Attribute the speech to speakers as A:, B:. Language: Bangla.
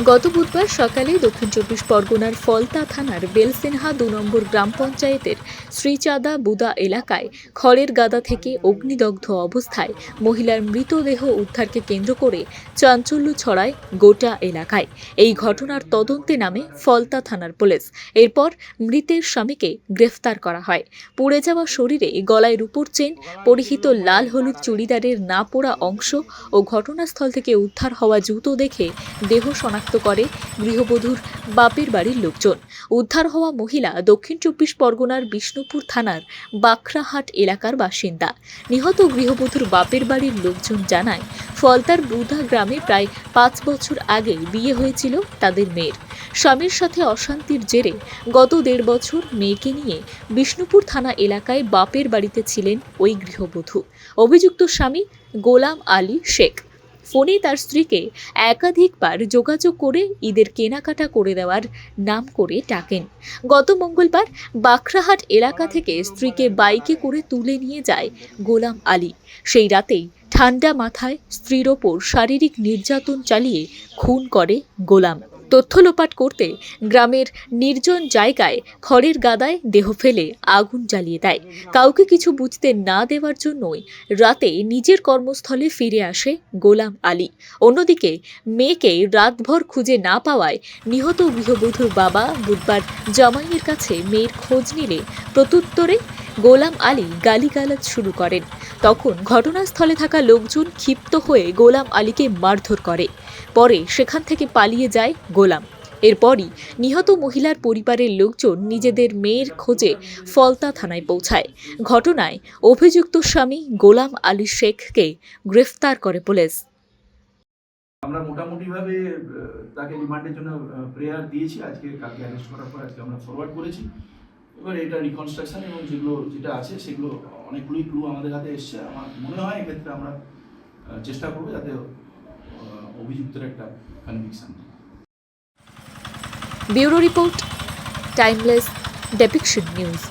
A: গত বুধবার সকালে দক্ষিণ চব্বিশ পরগনার ফলতা থানার বেলসিনহা দু নম্বর গ্রাম পঞ্চায়েতের শ্রীচাঁদা বুদা এলাকায় খড়ের গাদা থেকে অগ্নিদগ্ধ অবস্থায় মহিলার মৃতদেহ উদ্ধারকে কেন্দ্র করে চাঞ্চল্য ছড়ায় গোটা এলাকায়। এই ঘটনার তদন্তে নামে ফলতা থানার পুলিশ। এরপর মৃতের স্বামীকে গ্রেফতার করা হয়। পুড়ে যাওয়া শরীরে গলায় রূপোর চেন, পরিহিত লাল হলুদ চুড়িদারের না পোড়া অংশ ও ঘটনাস্থল থেকে উদ্ধার হওয়া জুতো দেখে দেহ শনাক্ত করে গৃহবধূর বাপের বাড়ির লোকজন। উদ্ধার হওয়া মহিলা দক্ষিণ চব্বিশ পরগনার বিষ্ণুপুর থানার বাখরাহাট এলাকার বাসিন্দা। নিহত গৃহবধূর বাপের বাড়ির লোকজন জানায়, ফলতার বুধা গ্রামে প্রায় পাঁচ বছর আগে বিয়ে হয়েছিল তাদের মেয়ের। স্বামীর সাথে অশান্তির জেরে গত দেড় বছর মেয়েকে নিয়ে বিষ্ণুপুর থানা এলাকায় বাপের বাড়িতে ছিলেন ওই গৃহবধূ। অভিযুক্ত স্বামী গোলাম আলী শেখ। ফোনে তার স্ত্রীকে একাধিকবার যোগাযোগ করে ঈদের কেনাকাটা করে দেওয়ার নাম করে ডাকেন। গত মঙ্গলবার বাখরাহাট এলাকা থেকে স্ত্রীকে বাইকে করে তুলে নিয়ে যায় গোলাম আলী। সেই রাতেই ঠান্ডা মাথায় স্ত্রীর ওপর শারীরিক নির্যাতন চালিয়ে খুন করে গোলাম। তথ্য লোপাট করতে গ্রামের নির্জন জায়গায় খড়ের গাদায় দেহ ফেলে আগুন জ্বালিয়ে দেয়। কাউকে কিছু বুঝতে না দেওয়ার জন্যই রাতে নিজের কর্মস্থলে ফিরে আসে গোলাম আলী। অন্যদিকে মেয়েকে রাতভর খুঁজে না পাওয়ায় নিহত গৃহবধূর বাবা বুধবার জামাইয়ের কাছে মেয়ের খোঁজ নিলে প্রত্যুত্তরে গোলাম আলী গালিগালাজ শুরু করেন। তখন ঘটনাস্থলে থাকা লোকজন ক্ষিপ্ত হয়ে গোলাম আলীকে মারধর করে। পরে সেখান থেকে পালিয়ে যায় গোলাম। এরপরই নিহত মহিলার পরিবারের লোকজন নিজেদের মেয়ের খোঁজে ফলতা থানায় পৌঁছায়। ঘটনায় অভিযুক্ত স্বামী গোলাম আলী শেখকে গ্রেফতার করে পুলিশ।
B: আমরা মোটামুটিভাবে তাকে রিমান্ডের জন্য প্রেয়ার দিয়েছি। আজকে কালকে অ্যারেস্ট করার পর আজকে আমরা ফরওয়ার্ড করেছি। এবার এটা রিকনস্ট্রাকশন এবং যেগুলো, যেটা আছে, সেগুলো অনেকগুলোই ক্লু আমাদের হাতে এসছে। আমার মনে হয় এক্ষেত্রে আমরা চেষ্টা করব যাতে অভিযুক্তের একটা conviction
A: bureau report, timeless, depiction news.